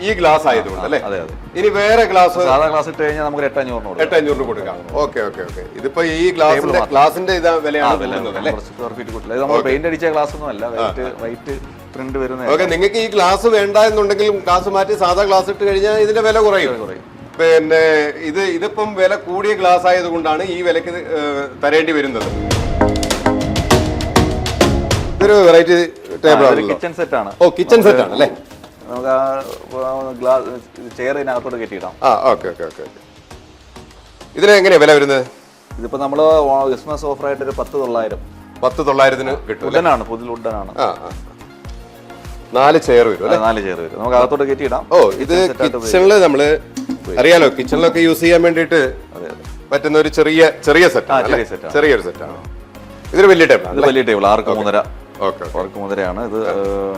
ഈ- ഗ്ലാസ്. ആയതുകൊണ്ട് അല്ലേ? അതെ അതെ. ഇനി വേറെ ഗ്ലാസ് സാധാ ഗ്ലാസ് ഇട്ട് കഴിഞ്ഞാൽ നമുക്ക് എട്ടഞ്ഞൂറ് എട്ടഞ്ഞൂറിന് കൊടുക്കാം. Okay okay okay. ഇതിപ്പോ ഈ ഗ്ലാസിന്റെ ഗ്ലാസിന്റെ ഇതാ വിലയാണ് പെയിന്റ് അടിച്ച ഗ്ലാസ് ഒന്നും അല്ല വൈറ്റ് വൈറ്റ് പ്രിന്റ് വരുന്ന ഓക്കെ നിങ്ങൾക്ക് ഈ ഗ്ലാസ് വേണ്ട എന്നുണ്ടെങ്കിൽ ഗ്ലാസ് മാറ്റി സാധാ ഗ്ലാസ് ഇട്ട് കഴിഞ്ഞാൽ ഇതിന്റെ വില കുറയും. കുറയും. പിന്നെ ഇത് ഇതിപ്പം വില കൂടിയ ഗ്ലാസ് ആയതുകൊണ്ടാണ് ഈ വിലക്ക് തരേണ്ടി വരുന്നത്. ഇതൊരു വെറൈറ്റി ടേബിൾ കിച്ചൺ സെറ്റ് ആണ്. ഓ കിച്ചൺ സെറ്റ് ആണ് അല്ലേ നമുക്ക് ആ ഗ്ലാസ് ചെയർ ഇതിനകത്തോട്ട് കെട്ടിയിടാം ആ ഓക്കെ ഓക്കെ ഓക്കെ ഓക്കെ. ഇതിന് എങ്ങനെയാ വില വരുന്നത്? ഇതിപ്പോ നമ്മൾ ക്രിസ്മസ് ഓഫർ ആയിട്ട് ഒരു പത്ത് തൊള്ളായിരം. പത്ത് തൊള്ളായിരത്തിന് കിട്ടും ഉഡനാണ് ആ ആ. നാല് ചെയർ വരും അല്ലേ? നാല് ചെയർ വരും. നമുക്ക് അകത്തോട്ട് കെട്ടിയിടാം ഓ ഇത് കിച്ചണിൽ നമ്മൾ അറിയാലോ കിച്ചണിലൊക്കെ യൂസ് ചെയ്യാൻ വേണ്ടിയിട്ട് പറ്റുന്ന ഒരു ചെറിയ ചെറിയ സെറ്റ് ചെറിയ set ആണ്. ചെറിയൊരു സെറ്റാണ് ഇതൊരു വലിയ ടേബിൾ ഇത് വലിയ ടേബിൾ ആർക്ക് മൂന്നര? ഓക്കെ ആർക്ക് മൂന്നരയാണ്. ഇത് ഏഹ്,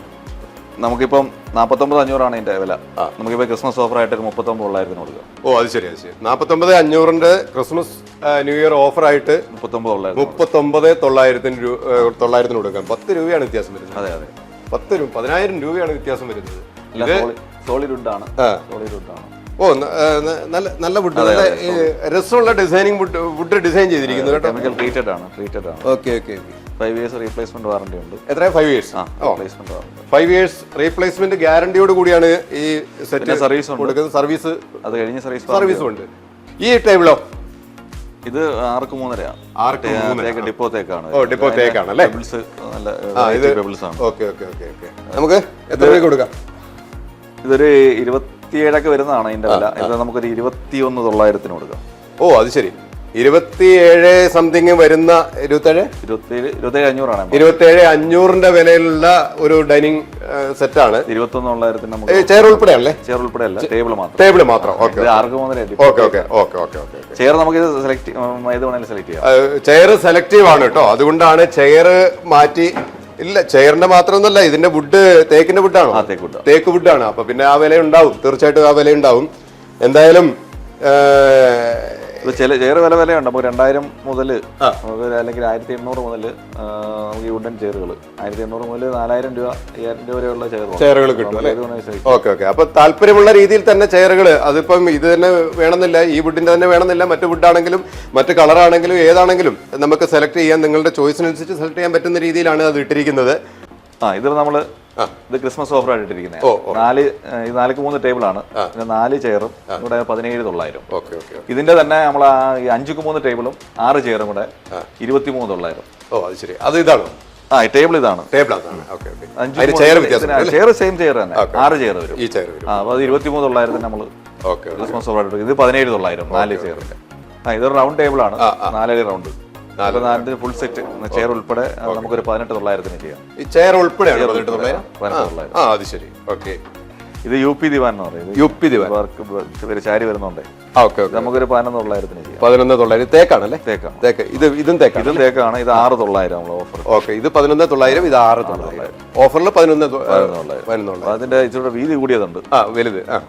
നമുക്കിപ്പം നാപ്പത്തൊമ്പത് അഞ്ഞൂറാണ് ഇതിന്റെ വില. നമുക്കിപ്പോ ക്രിസ്മസ് ഓഫർ ആയിട്ട് ഒരു മുപ്പത്തൊമ്പത് ഉള്ളായിരുന്നു കൊടുക്കുക. ഓ അത് ശരി അത് ശരി. നാപ്പത്തൊമ്പത് അഞ്ഞൂറിന്റെ ക്രിസ്മസ് ന്യൂ ഇയർ ഓഫർ ആയിട്ട് മുപ്പത്തൊമ്പത് തൊള്ളായിരം മുപ്പത്തൊമ്പത് തൊള്ളായിരത്തിന് രൂപ തൊള്ളായിരത്തിന് കൊടുക്കാം. പത്ത് രൂപയാണ് വ്യത്യാസം വരുന്നത്. അതെ അതെ. പത്ത് രൂപ പതിനായിരം രൂപയാണ് വ്യത്യാസം വരുന്നത്. സോളിഡ് ആണ് ആ. സോളിഡ് വുഡാണ് ഓ നല്ല നല്ല വുഡ് രസമുള്ള ഡിസൈനിങ് വുഡ് വുഡ് ഡിസൈൻ ചെയ്തിരിക്കുന്നു കേട്ടോ. കെമിക്കൽ ട്രീറ്റഡ് ആണ് ട്രീറ്റഡ് ആണ്. Okay okay five years replacement warranty ഉണ്ട്. എത്ര five years replacement warranty five years replacement ഗ്യാരണ്ടിയോട് കൂടിയാണ് ഈ സെറ്റ് സർവീസ് കൊടുക്കുന്നത്. സർവീസ് അത് കഴിഞ്ഞ് സർവീസ് സർവീസും ഉണ്ട്. ഈ ടേബിളോ ഇത് ആർക്ക് മൂന്നരയാണ്. ആർക്ക് ഡിപ്പോ തേക്കാണ് ഓ ഡിപ്പോ തേക്കാണ് അല്ലേ? പെബിൾസ് നല്ല ആ ഇത് പെബിൾസ് ആണ്. ഓക്കെ ഓക്കെ ഓക്കെ ഓക്കെ നമുക്ക് എത്ര രൂപ കൊടുക്കാം? ഇതൊരു ഇരുപത്തിയേഴൊക്കെ വരുന്നതാണ് അതിന്റെ വില. ഇത് നമുക്കൊരു ഇരുപത്തിയൊന്ന് തൊള്ളായിരത്തിന് കൊടുക്കാം. ഓ അത് ശരി. ഇരുപത്തിയേഴ് സംതിങ് വരുന്ന ഇരുപത്തേഴ്? ഇരുപത്തിയേഴ് ഇരുപത്തേഴ് അഞ്ഞൂറാണ് ഇരുപത്തേഴ് അഞ്ഞൂറിന്റെ വിലയിലുള്ള ഒരു ഡൈനിങ് ആണ്. ഇരുപത്തൊന്ന് തൊള്ളായിരത്തിന് നമുക്ക് ചെയർ അല്ലേ ചെയർ ഉൾപ്പെടെ അല്ല ടേബിൾ മാത്രം. ടേബിൾ മാത്രം. ഓക്കെ ആർക്ക് മൂന്നര okay okay okay okay okay chair നമുക്ക് ഇത് സെലക്ട് ഏത് വേണമെങ്കിലും സെലക്ട് ചെയ്യാം. ചെയർ സെലക്റ്റീവ് ആണ് കേട്ടോ. അതുകൊണ്ടാണ് ചെയർ മാറ്റി ഇല്ല ചെയറിന്റെ മാത്രമൊന്നുമല്ല ഇതിന്റെ വുഡ് തേക്കിന്റെ വുഡാണോ ആണോ? തേക്ക് വുഡാണ് അപ്പൊ പിന്നെ ആ വില ഉണ്ടാവും തീർച്ചയായിട്ടും ആ വില ഉണ്ടാവും എന്തായാലും ചില ചെയർ വില വിലയുണ്ട്. നമുക്ക് രണ്ടായിരം മുതൽ അല്ലെങ്കിൽ ആയിരത്തി എണ്ണൂറ് മുതൽ നമുക്ക് ഈ വുഡൻ ചെയറുകൾ ആയിരത്തി എണ്ണൂറ് മുതൽ നാലായിരം രൂപ അയ്യായിരം രൂപ വരെയുള്ള ചെയറുകൾ കിട്ടും ഓക്കെ ഓക്കെ. അപ്പൊ താല്പര്യമുള്ള രീതിയിൽ തന്നെ ചെയറുകൾ അതിപ്പം ഇത് തന്നെ വേണമെന്നില്ല ഈ വുഡിന്റെ തന്നെ വേണമെന്നില്ല. മറ്റു വുഡാണെങ്കിലും മറ്റു കളറാണെങ്കിലും ഏതാണെങ്കിലും നമുക്ക് സെലക്ട് ചെയ്യാൻ നിങ്ങളുടെ ചോയ്സിനനുസരിച്ച് സെലക്ട് ചെയ്യാൻ പറ്റുന്ന രീതിയിലാണ് അത് ഇട്ടിരിക്കുന്നത്. ആ ഇത് നമ്മൾ ഇത് ക്രിസ്മസ് ഓഫർ ആയിട്ട് ഇട്ടിരിക്കുന്നത് നാല് ഇത് നാലുക്ക് മൂന്ന് ടേബിൾ ആണ് പിന്നെ നാല് ചെയറും ഇവിടെ പതിനേഴ് തൊള്ളായിരം. ഇതിന്റെ തന്നെ നമ്മൾ ആ അഞ്ചുക്ക് മൂന്ന് ടേബിളും ആറ് ചെയറും കൂടെ ഇരുപത്തി മൂന്ന് തൊള്ളായിരം. ഓ അത് ശരി. അത് ഇതാണ്? ആ ടേബിൾ ഇതാണ്. ചെയർ സെയിം ചെയർ തന്നെ. ആറ് ചെയർ വരും. ഈ ചെയർ വരും. ആ അപ്പോൾ അത് ഇരുപത്തി മൂന്ന് തൊള്ളായിരത്തിന് നമ്മൾ ക്രിസ്മസ് ഓഫർ ആയിട്ട് ഇത് പതിനേഴ് തൊള്ളായിരം നാല് ചെയറിന്റെ. ആ ഇതൊരു റൗണ്ട് ടേബിൾ ആണ് നാലര റൗണ്ട്. നാലിന് ഫുൾ സെറ്റ് ചെയർ ഉൾപ്പെടെ നമുക്ക് ഒരു പതിനെട്ട് തൊള്ളായിരത്തിന് ചെയ്യാം. ഈ ചെയർ ഉൾപ്പെടെയാണ് പതിനെട്ട് തൊള്ളായിരം പതിനെട്ട് തൊള്ളായിരം ആ അത് ശരി. ഓക്കെ. ഇത് യു പി ദിവാൻ എന്ന് പറയുന്നത് യു പി ദിവാൻ. വർക്ക് ചാരി വരുന്നുണ്ടേ. ഓക്കെ നമുക്കൊരു പതിനൊന്ന് തൊള്ളായിരത്തിന് ചെയ്യാം. പതിനൊന്ന് തൊള്ളായിരം. തേക്കാണല്ലേ? തേക്കാണ്. തേക്ക്. ഇത് ഇതും തേക്ക് ഇതും തേക്കാണ്. ഇത് ആറ് തൊള്ളായിരം നമ്മൾ ഓഫർ ഓക്കെ ഇത് പതിനൊന്ന് തൊള്ളായിരം ഇത് ആറ് തൊള്ളായിരം. ഓഫറിൽ പതിനൊന്ന്. പതിനൊന്ന് അതിന്റെ ഇച്ചിരി വീതി കൂടിയതുണ്ട്. ആ വലുത്. ആ.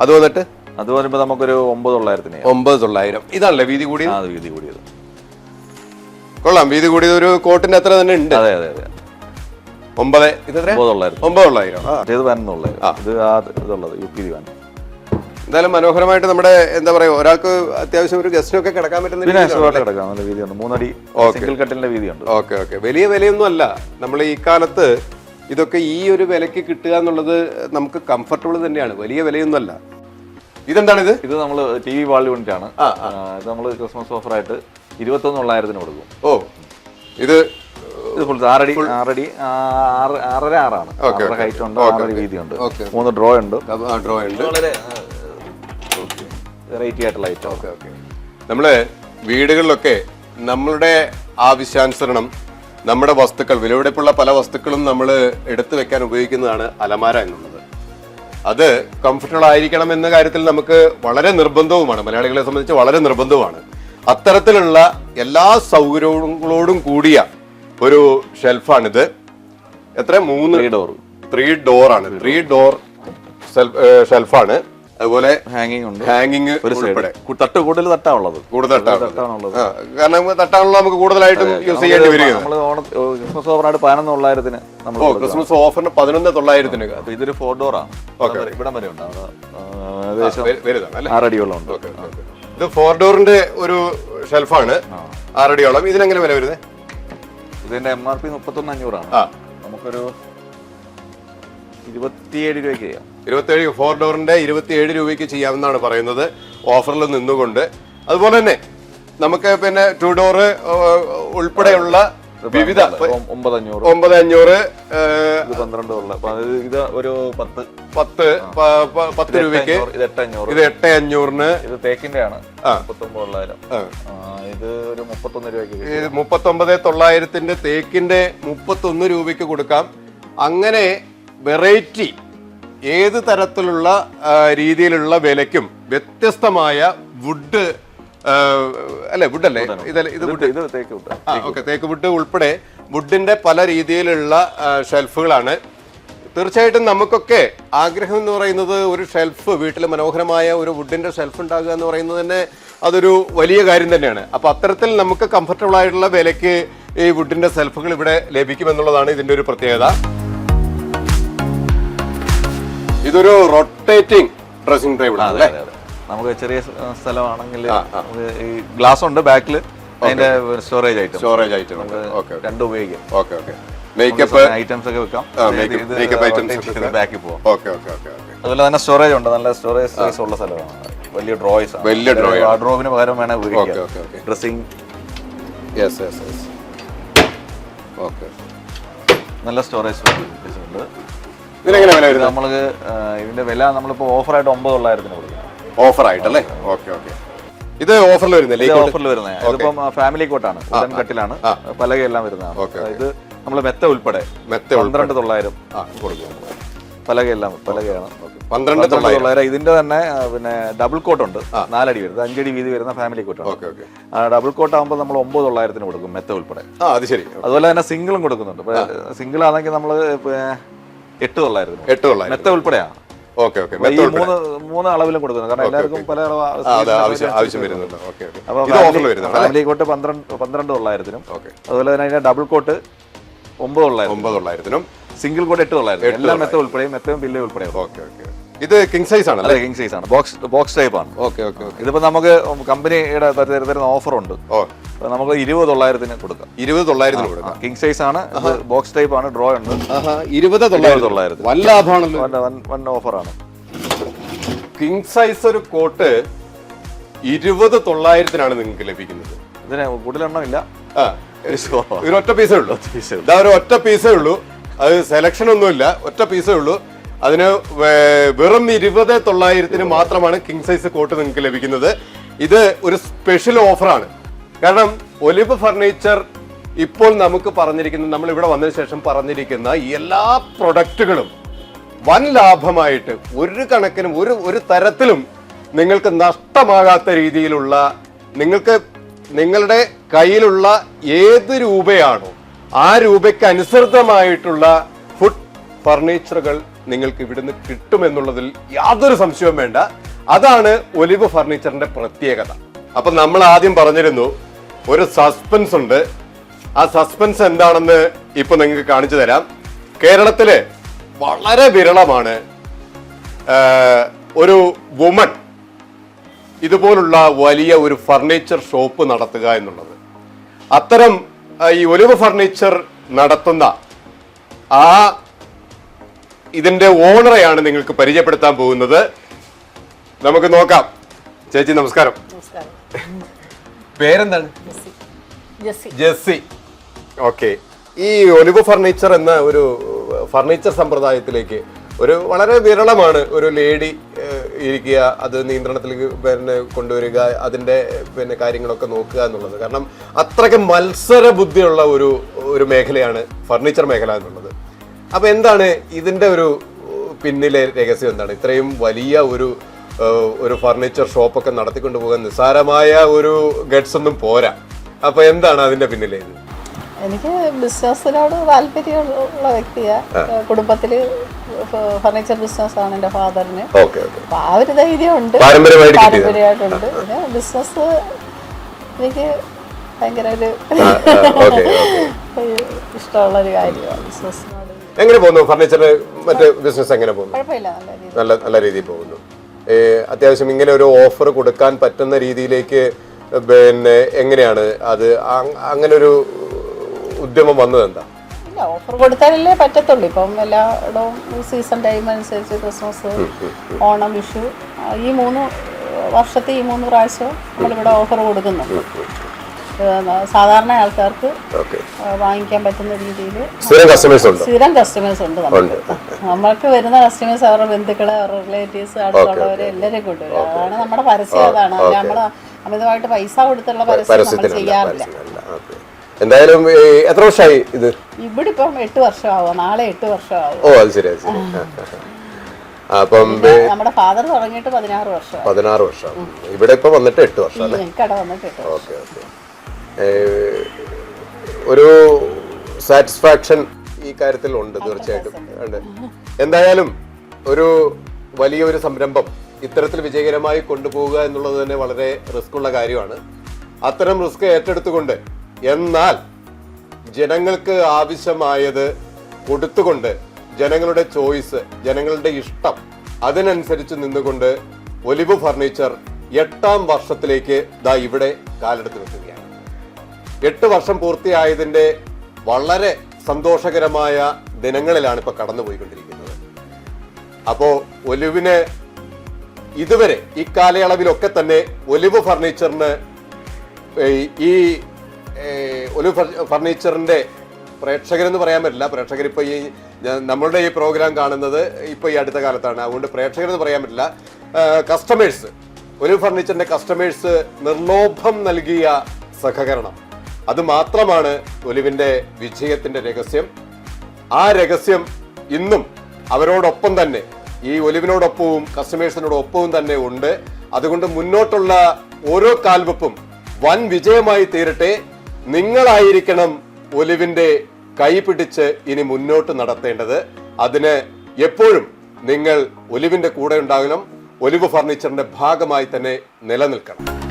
അത് വന്നിട്ട്? അത് വരുമ്പോൾ നമുക്കൊരു ഒമ്പത് തൊള്ളായിരത്തിന് ഒമ്പത് തൊള്ളായിരം. ഇതാണല്ലേ വീതി കൂടിയത്? ആ വീതി കൂടിയത്. കൊള്ളാം. വീതി കൂടിയത് ഒരു കോട്ടിന്റെ അത്ര തന്നെ ഉണ്ട്. അതെ അതെ അതെ. ഒമ്പത്. ഇത് ഒമ്പത് തൊള്ളായിരം ഇത് ആ ഇതുള്ളത് യു പി ദിവാൻ എന്തായാലും മനോഹരമായിട്ട് നമ്മുടെ എന്താ പറയാ ഒരാൾക്ക് അത്യാവശ്യം ഒരു ഗസ്റ്റിനൊക്കെ കിടക്കാൻ പറ്റുന്ന വീതിയുണ്ട്. മൂന്നടി സിംഗിൾ കട്ടിലിന്റെ വീതിയുണ്ട്. Okay okay. വലിയ വിലയൊന്നും അല്ല. നമ്മൾ ഈ കാലത്ത് ഇതൊക്കെ ഈ ഒരു വിലക്ക് കിട്ടുക എന്നുള്ളത് നമുക്ക് കംഫർട്ടബിൾ തന്നെയാണ്. വലിയ വിലയൊന്നും അല്ല. ഇതെന്താണിത് ഇത്? നമ്മൾ ടി വി വാൾ യൂണിറ്റ് ആണ് ഇത് നമ്മൾ ക്രിസ്മസ് ഓഫർ ആയിട്ട് ഇരുപത്തൊന്ന് തൊള്ളായിരത്തിന് കൊടുക്കും. ഓ ഇത് ആറടി ആറടി ആറര ആറാണ്. ആറര ഹൈറ്റ് ഉണ്ട് ആറര വീതിയുണ്ട്. മൂന്ന് ഡ്രോ ഉണ്ട്. ഡ്രോ ഉണ്ട്. വെറൈറ്റി ആയിട്ടുള്ള ഐറ്റം ഓക്കെ ഓക്കെ. നമ്മൾ വീടുകളിലൊക്കെ നമ്മളുടെ ആവശ്യാനുസരണം നമ്മുടെ വസ്തുക്കൾ വിലപിടിപ്പുള്ള പല വസ്തുക്കളും നമ്മൾ എടുത്തു വെക്കാൻ ഉപയോഗിക്കുന്നതാണ് അലമാര എന്നുള്ളത്. അത് കംഫർട്ടബിൾ ആയിരിക്കണം എന്ന കാര്യത്തിൽ നമുക്ക് വളരെ നിർബന്ധവുമാണ്. മലയാളികളെ സംബന്ധിച്ച് വളരെ നിർബന്ധവുമാണ്. അത്തരത്തിലുള്ള എല്ലാ സൗകര്യങ്ങളോടും കൂടിയ ഒരു ഷെൽഫാണിത്. എത്ര മൂന്ന് ഡോർ ത്രീ ഡോർ ആണ്. ത്രീ ഡോർ ഷെൽഫാണ്. അതുപോലെ ഹാങ്ങിങ് ഉണ്ട്. ഹാങ്ങിങ് ഒരു സൈഡ് തട്ട് കൂടുതൽ തട്ടാണുള്ളത്. കൂടുതൽ തട്ടാണുള്ളത്. തട്ടാണുള്ളത് കാരണം തട്ടാണുള്ള നമുക്ക് കൂടുതലായിട്ടും യൂസ് ചെയ്യേണ്ടി വരിക നമ്മൾ ക്രിസ്മസ് ഓഫറായിട്ട് പതിനൊന്ന് തൊള്ളായിരത്തിന് ഓ ക്രിസ്മസ് ഓഫറിന് പതിനൊന്ന് തൊള്ളായിരത്തിന് അപ്പൊ ഇതൊരു ഫോർ ഡോർ ആണ്. ഇവിടം വരെ ഉണ്ടാവും ആറടിയുള്ള ഏകദേശം ആറടിയോളം ഉണ്ട്. ഇത് ഫോർ ഡോറിന്റെ ഒരു ഷെൽഫാണ് ആറടിയോളം. ഇതിനെങ്ങനെ വില വരുന്നത് ഇതിന്റെ എം ആർ പി മുപ്പത്തൊന്ന് അഞ്ഞൂറാണ് നമുക്കൊരു ഇരുപത്തിയേഴ് രൂപയ്ക്ക് ചെയ്യാം. ഇരുപത്തിയേഴ് ഫോർ ഡോറിന്റെ ഇരുപത്തിയേഴ് രൂപയ്ക്ക് ചെയ്യാമെന്നാണ് പറയുന്നത്. ഓഫറിൽ നിന്നുകൊണ്ട്. അതുപോലെ തന്നെ നമുക്ക് പിന്നെ ടു ഡോറ് ഉൾപ്പെടെയുള്ള വിവിധ ഒമ്പത് അഞ്ഞൂറ് ഒമ്പത് അഞ്ഞൂറ് പന്ത്രണ്ട് ഇത് ഒരു പത്ത്. പത്ത് പത്ത് രൂപയ്ക്ക് ഇത് എട്ട് അഞ്ഞൂറ് ഇത് എട്ട് അഞ്ഞൂറിന് ഇത് തേക്കിന്റെ ആണ് ഇത് ഒരു മുപ്പത്തൊന്ന് രൂപയ്ക്ക്. ഇത് മുപ്പത്തൊമ്പത് തൊള്ളായിരത്തിന്റെ തേക്കിന്റെ മുപ്പത്തൊന്ന് രൂപയ്ക്ക് കൊടുക്കാം. അങ്ങനെ വെറൈറ്റി ഏത് തരത്തിലുള്ള രീതിയിലുള്ള വിലയ്ക്കും വ്യത്യസ്തമായ വുഡ് അല്ലെ വുഡ് അല്ലേ? ഇതല്ലേ ഇത് വുഡ് ഇത് തേക്ക് വുഡ് ആ ഓക്കെ തേക്ക് വുഡ് ഉൾപ്പെടെ വുഡിന്റെ പല രീതിയിലുള്ള ഷെൽഫുകളാണ് തീർച്ചയായിട്ടും നമുക്കൊക്കെ ആഗ്രഹം എന്ന് പറയുന്നത് ഒരു ഷെൽഫ് വീട്ടിൽ മനോഹരമായ ഒരു വുഡിന്റെ ഷെൽഫ് ഉണ്ടാകുക എന്ന് പറയുന്നത് തന്നെ അതൊരു വലിയ കാര്യം തന്നെയാണ്. അപ്പോൾ അത്തരത്തിൽ നമുക്ക് കംഫർട്ടബിൾ ആയിട്ടുള്ള വിലയ്ക്ക് ഈ വുഡിന്റെ ഷെൽഫുകൾ ഇവിടെ ലഭിക്കുമെന്നുള്ളതാണ് ഇതിന്റെ ഒരു പ്രത്യേകത. ഇതൊരു റൊട്ടേറ്റിംഗ് ഡ്രസ്സിംഗ് ടേബിൾ ആണ് അല്ലേ. നമുക്ക് ചെറിയ സ്ഥലമാണെങ്കിൽ ഈ ഗ്ലാസ് ഉണ്ട് ബാക്കിൽ അതിന്റെ സ്റ്റോറേജ് ഐറ്റം സ്റ്റോറേജ് ഐറ്റം രണ്ടും ഉപയോഗിക്കാം. ഓക്കെ ഓക്കെ മേക്കപ്പ് ഐറ്റംസ് ഒക്കെ വെക്കാം. Makeup items. ബാക്കിൽ പോവാം. ഓക്കെ ഓക്കെ ഓക്കെ അതുപോലെ തന്നെ സ്റ്റോറേജ് ഉണ്ട്. നല്ല സ്റ്റോറേജ് സ്പേസ് ഉള്ള സ്ഥലമാണ്. വലിയ ഡ്രോയിസ് വലിയ ആണ്. വാർഡ്രോബിന് പകരം വേണേൽ ഉപയോഗിക്കാം. Dressing yes yes yes okay നല്ല സ്റ്റോറേജ് ഉണ്ട്. ഇതിനെങ്ങനെ വില വരുന്നത്? നമ്മൾക്ക് ഇതിന്റെ വില നമ്മളിപ്പോ ഓഫറായിട്ട് ഒമ്പത് തൊള്ളായിരത്തിന് കൊടുക്കും. ഓഫർ ആയിട്ടല്ലേ ഓക്കെ ഓക്കെ. ഇത് ഓഫറിൽ വരുന്നില്ലേ ഓഫറിൽ വരുന്നത് ഇതിപ്പം ഫാമിലി കോട്ടാണ്. ഉടൻ കട്ടിലാണ് പലകയെല്ലാം വരുന്നതാണ്. ഇത് നമ്മൾ മെത്ത ഉൾപ്പെടെ. മെത്ത പന്ത്രണ്ട് തൊള്ളായിരം. പലകയെല്ലാം പലകയാണ്. പന്ത്രണ്ട് തൊള്ളായിരം. ഇതിന്റെ തന്നെ പിന്നെ ഡബിൾ കോട്ട് ഉണ്ട്. നാലടി വരുന്നത്. അഞ്ചടി വീതി വരുന്ന ഫാമിലി കോട്ടാണ് ഡബിൾ കോട്ട് ആകുമ്പോൾ നമ്മൾ ഒമ്പത് തൊള്ളായിരത്തിന് കൊടുക്കും മെത്ത ഉൾപ്പെടെ. അത് ശരി. അതുപോലെ തന്നെ സിംഗിളും കൊടുക്കുന്നുണ്ട്. സിംഗിൾ ആണെങ്കിൽ നമ്മൾ എട്ട് തൊള്ളായിരത്തിന് എട്ട് തൊള്ളായിരം. മെത്ത ഉൾപ്പെടെയാണ് ഈ മൂന്ന് മൂന്ന് അളവിലും കൊടുക്കുന്നത് കാരണം എല്ലാവർക്കും പല ആവശ്യം ആവശ്യം വരുന്നുണ്ട്. Okay okay. അപ്പൊ ഇത് ഓഫറിൽ വരുന്നത് ഫാമിലി കോട്ട് പന്ത്രണ്ട് പന്ത്രണ്ട് തൊള്ളായിരത്തിനും ഓക്കെ. അതുപോലെ തന്നെ അതിന്റെ ഡബിൾ കോട്ട് ഒമ്പത് തൊള്ളായിരം ഒമ്പത് തൊള്ളായിരത്തിനും സിംഗിൾ കോഡ് എട്ട് തൊള്ളായിരം എല്ലാം മെത്ത ഉൾപ്പെടെയും മെത്തയും ബില്ലും ഉൾപ്പെടെയും. Okay okay. ഇത് കിങ് സൈസ് ആണ് അല്ലേ കിങ് സൈസ് ആണ്. ബോക്സ് ബോക്സ് ടൈപ്പ് ആണ്. Okay okay okay. ഇതിപ്പോ നമുക്ക് കമ്പനിയുടെ തരു- തരുന്ന ഓഫർ ഉണ്ട് നമുക്ക് ഇരുപത് തൊള്ളായിരത്തിന് കൊടുക്കാം. ഇരുപത് തൊള്ളായിരത്തിന് കൊടുക്കാം. കിങ് സൈസ് ആണ്. ബോക്സ് ടൈപ്പ് ആണ് ഡ്രോ ഉണ്ട്. ഇരുപത് തൊള്ളായിരത്തി തൊള്ളായിരത്തി വൻ ലാഭമാണല്ലോ വൻ- ഓഫറാണ്. കിങ് സൈസ് ഒരു കോട്ട് ഇരുപത് തൊള്ളായിരത്തിനാണ് നിങ്ങൾക്ക് ലഭിക്കുന്നത്. ഇതിന് കൂടുതലെണ്ണം ഇല്ല. ഒറ്റ പീസേ ഉള്ളൂ. ഒറ്റ പീസേ ഉള്ളൂ. അത് സെലക്ഷൻ ഒന്നുമില്ല. ഒറ്റ പീസേ ഉള്ളൂ. അതിന് വെറും ഇരുപത് തൊള്ളായിരത്തിന് മാത്രമാണ് കിങ് സൈസ് കോട്ട് നിങ്ങൾക്ക് ലഭിക്കുന്നത്. ഇത് ഒരു സ്പെഷ്യൽ ഓഫറാണ് കാരണം ഒലിവ് ഫർണിച്ചർ ഇപ്പോൾ നമുക്ക് പറഞ്ഞിരിക്കുന്ന നമ്മൾ ഇവിടെ വന്നതിന് ശേഷം പറഞ്ഞിരിക്കുന്ന എല്ലാ പ്രൊഡക്റ്റുകളും വൻ ലാഭമായിട്ട് ഒരു കണക്കിനും ഒരു ഒരു തരത്തിലും നിങ്ങൾക്ക് നഷ്ടമാകാത്ത രീതിയിലുള്ള നിങ്ങൾക്ക് നിങ്ങളുടെ കയ്യിലുള്ള ഏത് രൂപയാണോ ആ രൂപയ്ക്ക് അനുസൃതമായിട്ടുള്ള ഫുഡ് ഫർണിച്ചറുകൾ നിങ്ങൾക്ക് ഇവിടുന്ന് കിട്ടുമെന്നുള്ളതിൽ യാതൊരു സംശയവും വേണ്ട. അതാണ് ഒലിവ് ഫർണിച്ചറിന്റെ പ്രത്യേകത. അപ്പൊ നമ്മൾ ആദ്യം പറഞ്ഞിരുന്നു ഒരു സസ്പെൻസ് ഉണ്ട്. ആ സസ്പെൻസ് എന്താണെന്ന് ഇപ്പൊ നിങ്ങൾക്ക് കാണിച്ചു തരാം. കേരളത്തിൽ വളരെ വിരളമാണ് ഒരു വുമൺ ഇതുപോലുള്ള വലിയ ഒരു ഫർണിച്ചർ ഷോപ്പ് നടത്തുക എന്നുള്ളത്. അത്തരം ഈ ഒലിവ് ഫർണിച്ചർ നടത്തുന്ന ആ ഇതിന്റെ ഓണറെയാണ് നിങ്ങൾക്ക് പരിചയപ്പെടുത്താൻ പോകുന്നത്. നമുക്ക് നോക്കാം. ചേച്ചി നമസ്കാരം. നമസ്കാരം. പേരെന്താണ്? ജെസ്സി. ജെസ്സി. ജെസ്സി. ഓക്കെ. ഈ ഒലിവ് ഫർണിച്ചർ എന്ന ഒരു ഫർണിച്ചർ സമ്പ്രദായത്തിലേക്ക് ഒരു വളരെ വിരളമാണ് ഒരു ലേഡി ഇരിക്കുക അത് നിയന്ത്രണത്തിലേക്ക് പിന്നെ കൊണ്ടുവരിക അതിന്റെ പിന്നെ കാര്യങ്ങളൊക്കെ നോക്കുക എന്നുള്ളത്. കാരണം അത്രയ്ക്ക് മത്സര ബുദ്ധിയുള്ള ഒരു ഒരു മേഖലയാണ് ഫർണിച്ചർ മേഖല എന്നുള്ളത്. അപ്പോൾ എന്താണ് ഇതിന്റെ ഒരു പിന്നിലെ രഹസ്യം എന്താണ്? ഇത്രയും വലിയ ഒരു ഒരു ഫർണിച്ചർ ഷോപ്പൊക്കെ നടത്തിക്കൊണ്ട് പോകാൻ നിസ്സാരമായ ഒരു ഗഡ്സ് ഒന്നും പോരാ. അപ്പോൾ എന്താണ് അതിന്റെ പിന്നിലെ എനിക്ക് ബിസിനസ്സിനോട് താല്പര്യമുള്ള വ്യക്തിയാ. കുടുംബത്തിൽ ഫർണിച്ചർ ബിസിനസ് ആണ് എന്റെ ഫാദറിന് ആ ഒരു ധൈര്യം ഉണ്ട് പാരമ്പര്യമായിട്ടുണ്ട്. പിന്നെ ബിസിനസ് എനിക്ക് ഭയങ്കര ഒരു ഇഷ്ടമുള്ള ഒരു കാര്യമാണ് ബിസിനസ്സിനോട്. എങ്ങനെ പോകുന്നു? ഫർണിച്ചർ മറ്റ് ബിസിനസ് എങ്ങനെ പോകുന്നു? നല്ല നല്ല രീതിയിൽ പോകുന്നു. അത്യാവശ്യം ഇങ്ങനെ ഒരു ഓഫർ കൊടുക്കാൻ പറ്റുന്ന രീതിയിലേക്ക് പിന്നെ എങ്ങനെയാണ് അത്? അങ്ങനെ ഒരു ഉദ്യമം വന്നത് എന്താ? ഇല്ല ഓഫർ കൊടുത്താലല്ലേ പറ്റത്തുള്ളൂ. ഇപ്പം എല്ലായിടവും സീസൺ ടൈം അനുസരിച്ച് ക്രിസ്മസ് ഓണം വിഷു ഈ മൂന്ന് വർഷത്തെ ഈ മൂന്ന് പ്രാവശ്യം നമ്മളിവിടെ ഓഫർ കൊടുക്കുന്നു സാധാരണ ആൾക്കാർക്ക് വാങ്ങിക്കാൻ പറ്റുന്ന രീതിയിൽ സ്ഥിരം കസ്റ്റമേഴ്സ് ഉണ്ടോ? നമ്മൾക്ക് വരുന്ന കസ്റ്റമേഴ്സ് അവരുടെ ബന്ധുക്കളെ അവരുടെ റിലേറ്റീവ്സ് അടുത്തുള്ളവരെ എല്ലാവരെയും കൊണ്ടുവരും അതാണ് നമ്മുടെ പരസ്യം അതാണ്. നമ്മൾ അമിതമായിട്ട് പൈസ കൊടുത്തുള്ള പരസ്യം നമ്മൾ ചെയ്യാറില്ല. എന്തായാലും എത്ര വർഷമായി ഇത്? ഇവിടെ ഇപ്പം എട്ട് വർഷമാവും. നാളെ എട്ട് വർഷമാവും. ഓ അത് ശരി അത് ശരി. അപ്പം നമ്മുടെ ഫാദർ തുടങ്ങിയിട്ട് പതിനാറ് വർഷം പതിനാറ് വർഷം ഇവിടെ ഇപ്പൊ വന്നിട്ട് എട്ട് വർഷം വന്നിട്ട് എട്ട്. Okay okay. ഒരു സാറ്റിസ്ഫാക്ഷൻ ഈ കാര്യത്തിൽ ഉണ്ട് തീർച്ചയായിട്ടും. ഉണ്ട്. എന്തായാലും ഒരു വലിയൊരു സംരംഭം ഇത്തരത്തിൽ വിജയകരമായി കൊണ്ടുപോവുക എന്നുള്ളത് തന്നെ വളരെ റിസ്ക് ഉള്ള കാര്യമാണ്. അത്തരം റിസ്ക് ഏറ്റെടുത്തുകൊണ്ട് എന്നാൽ ജനങ്ങൾക്ക് ആവശ്യമായത് കൊടുത്തുകൊണ്ട് ജനങ്ങളുടെ ചോയ്സ് ജനങ്ങളുടെ ഇഷ്ടം അതിനനുസരിച്ച് നിന്നുകൊണ്ട് ഒലിവ് ഫർണിച്ചർ എട്ടാം വർഷത്തിലേക്ക് ദാ ഇവിടെ കാലെടുത്ത് വെക്കുകയാണ്. എട്ട് വർഷം പൂർത്തിയായതിന്റെ വളരെ സന്തോഷകരമായ ദിനങ്ങളിലാണ് ഇപ്പോൾ കടന്നുപോയിക്കൊണ്ടിരിക്കുന്നത്. അപ്പോൾ ഒലിവിന് ഇതുവരെ ഈ കാലയളവിലൊക്കെ തന്നെ ഒലിവ് ഫർണിച്ചറിന് ഈ ഏഹ് ഫർണിച്ചറിന്റെ പ്രേക്ഷകരെന്ന് പറയാൻ പറ്റില്ല. പ്രേക്ഷകർ ഇപ്പൊ ഈ നമ്മളുടെ ഈ പ്രോഗ്രാം കാണുന്നത് ഇപ്പൊ ഈ അടുത്ത കാലത്താണ്. അതുകൊണ്ട് പ്രേക്ഷകരെന്ന് പറയാൻ പറ്റില്ല. കസ്റ്റമേഴ്സ് ഒരു ഫർണിച്ചറിന്റെ കസ്റ്റമേഴ്സ് നിർലോഭം നൽകിയ സഹകരണം. അത് മാത്രമാണ് ഒലിവിന്റെ വിജയത്തിന്റെ രഹസ്യം. ആ രഹസ്യം ഇന്നും അവരോടൊപ്പം തന്നെ ഈ ഒലിവിനോടൊപ്പവും കസ്റ്റമേഴ്സിനോടൊപ്പവും തന്നെ ഉണ്ട്. അതുകൊണ്ട് മുന്നോട്ടുള്ള ഓരോ കാൽവെപ്പും വൻ വിജയമായി തീരട്ടെ. നിങ്ങളായിരിക്കണം ഒലിവിന്റെ കൈ പിടിച്ച് ഇനി മുന്നോട്ട് നടത്തേണ്ടത്. അതിന് എപ്പോഴും നിങ്ങൾ ഒലിവിന്റെ കൂടെ ഉണ്ടാകണം. ഒലിവ് ഫർണിച്ചറിന്റെ ഭാഗമായി തന്നെ നിലനിൽക്കണം.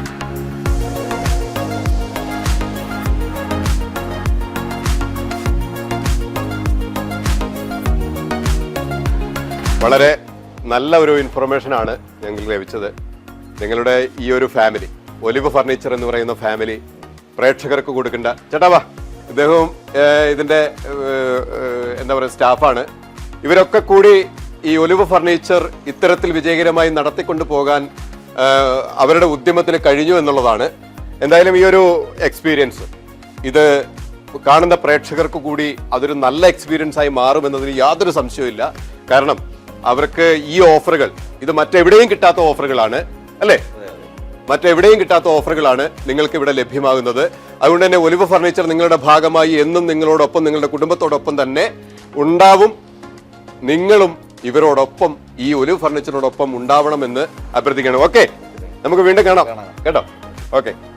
വളരെ നല്ല ഒരു ഇൻഫർമേഷൻ ആണ് ഞങ്ങൾക്ക് ലഭിച്ചത്. നിങ്ങളുടെ ഈ ഒരു ഫാമിലി ഒലിവ് ഫർണിച്ചർ എന്ന് പറയുന്ന ഫാമിലി പ്രേക്ഷകർക്ക് കൊടുക്കേണ്ട. ചേട്ടാ വാ ഇദ്ദേഹവും ഇതിന്റെ എന്താ പറയുക സ്റ്റാഫാണ്. ഇവരൊക്കെ കൂടി ഈ ഒലിവ് ഫർണിച്ചർ ഇത്തരത്തിൽ വിജയകരമായി നടത്തിക്കൊണ്ട് പോകാൻ അവരുടെ ഉദ്യമത്തിന് കഴിഞ്ഞു എന്നുള്ളതാണ്. എന്തായാലും ഈ ഒരു എക്സ്പീരിയൻസ്. ഇത് കാണുന്ന പ്രേക്ഷകർക്ക് കൂടി അതൊരു നല്ല എക്സ്പീരിയൻസ് ആയി മാറുമെന്നതിന് യാതൊരു സംശയവുമില്ല. കാരണം അവർക്ക് ഈ ഓഫറുകൾ ഇത് മറ്റെവിടെയും കിട്ടാത്ത ഓഫറുകളാണ് അല്ലേ? മറ്റെവിടെയും കിട്ടാത്ത ഓഫറുകളാണ് നിങ്ങൾക്ക് ഇവിടെ ലഭ്യമാകുന്നത്. അതുകൊണ്ട് തന്നെ ഒലിവ് ഫർണിച്ചർ നിങ്ങളുടെ ഭാഗമായി എന്നും നിങ്ങളോടൊപ്പം നിങ്ങളുടെ കുടുംബത്തോടൊപ്പം തന്നെ ഉണ്ടാവും. നിങ്ങളും ഇവരോടൊപ്പം ഈ ഒലിവ് ഫർണിച്ചറിനോടൊപ്പം ഉണ്ടാവണമെന്ന് അഭ്യർത്ഥിക്കണം ഓക്കെ നമുക്ക് വീണ്ടും കാണാം. കേട്ടോ? ഓക്കെ.